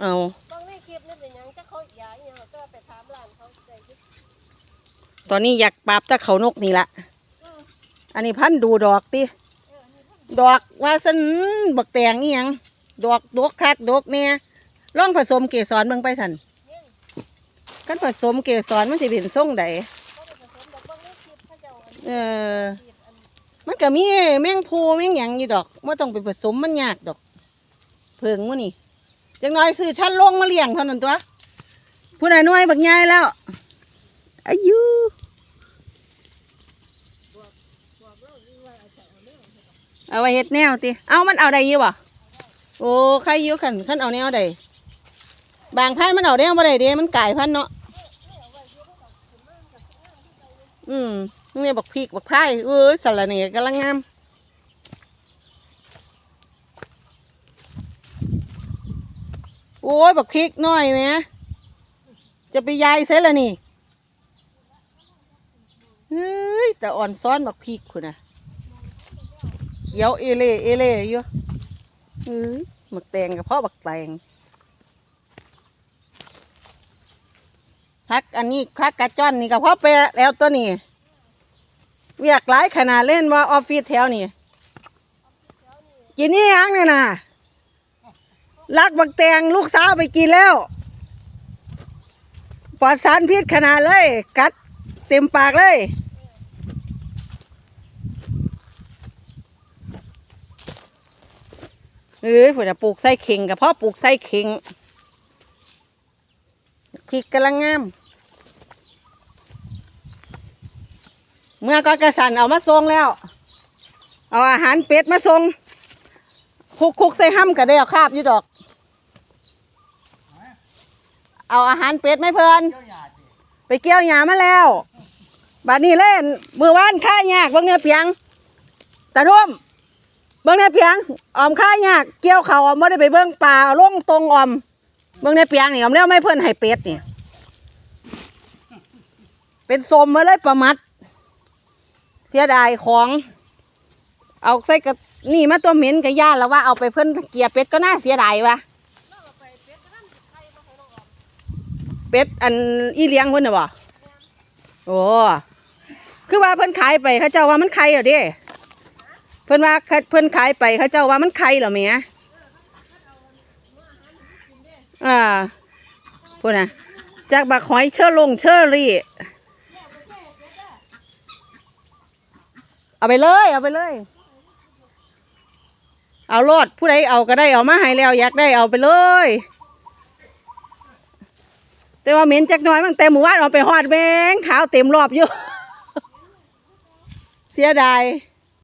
เอาบางในคลิปนี่เป็นหยังจะเขาอยากอหยังก็ไปถามร้านเขาใจคิดตอนนี้อยากปราบแตะเขานกนี่ละ เอออันนี้พันธุ์ดูดอกติ เออนี่เพิ่นดอกว่าสันบักแตงนี่ยัง ดอกดกคักดกเนี่ยลองผสมเกสรเบิ่งไปสันเนี่ยกันผสมเกสรมันสิเป็นทรงใดเขาไปผสมดอกบางในคลิปเขาเจ้าอันเออ ฉีดอันมันก็มีแมงภูแมงหยังอยู่ดอกไม่ต้องไปผสมมันยากดอก เพิงมื้อนี่ จังน้อยซื้อชั้นลงมาเลี้ยงเท่านั้นตัวผู้ใดน้อยบักใหญ่แล้วอายุเอาเอาจะเอาเรื่องเอาไว้เฮ็ดแนวติเอามันเอาได้ยู่บ่โอ้ใครยู่ขันขันเอาแนวใดบางพันมันเอาแนวบ่ได้เด้มันไกลายพันเนาะอืมนี่บักพริกบักไผ่เอ้ยสารเนกำลังงาม อ้ยบักพริกน้อยไหมจะไปยายเสร็จแล้วนี่เฮ้ยแต่อ่อนซ้อนบักพริกคุณนะเขียวเอเล่เอเล่อยู่เฮ้ยบักแตงกับพ่อบักแตงพักอันนี้พักกระจ้อนนี่กับพ่อไปแล้วตัวนี้เวียกหลายขนาดเล่นว่าออฟฟิศแถวนี่กินนี่ยังเนี่ยนะ ลักบักแตงลูกสาวไปกินแล้วปลอดสารพิษขนาดเลย กัดเต็มปากเลย เอ้ยฝนจะปลูกไส้เข่งกับพ่อปลูกไส้เข่งพริกกำลังงาม เมื่อก็กระสันเอามาส่งแล้ว เอาอาหารเป็ดมาส่งคุกคุกใส่ห้ำก็ได้เอาคาบอยู่ดอก เอาอาหารเป็ดไหมเพิ่นไปเกี่ยวหยามาแล้วบัดนี้เล่นมือว่านข้ายากเบิ่งเนี่ยเปียงตาทุ่มเบิ่งเนี่ยเปียงออมข้ายากเกี่ยวเขาวไม่ได้ไปเบิ่งป่าเอาลงตรงออมเบิ่งเนี่ยเปียงนี่ออมแล้วไม่เพิ่นให้เป็ดนี่เป็นสมมาเลยประมัด เสียดายของ เอาใส่กับนี่มาตัวเหม็นกับย่าแล้วว่าเอาไปเพิ่นเกียเป็ดก็น่าเสียดายวะ เป็ดอันอีเลี้ยงเพิ่นน่ะบ่โอ้คือว่าเพิ่นขายไปเขาเจ้าว่ามันไข่เหรอเด้เพิ่นว่าเพิ่นขายไปเขาเจ้าว่ามันไข่เหรอแหม่อ่าพูดนะจากบักหอยเชอลงเชอรี่ เอาไปเลย เอาไปเลย เอาโลดผู้ใดเอาก็ได้เอามาให้แล้วอยากได้เอาไปเลย แต่ว่าเหม็นจักหน้อยมันแต่หมู่บ้านเอาไปหอดแมงขาวเต็มรอบอยู่ เสียดาย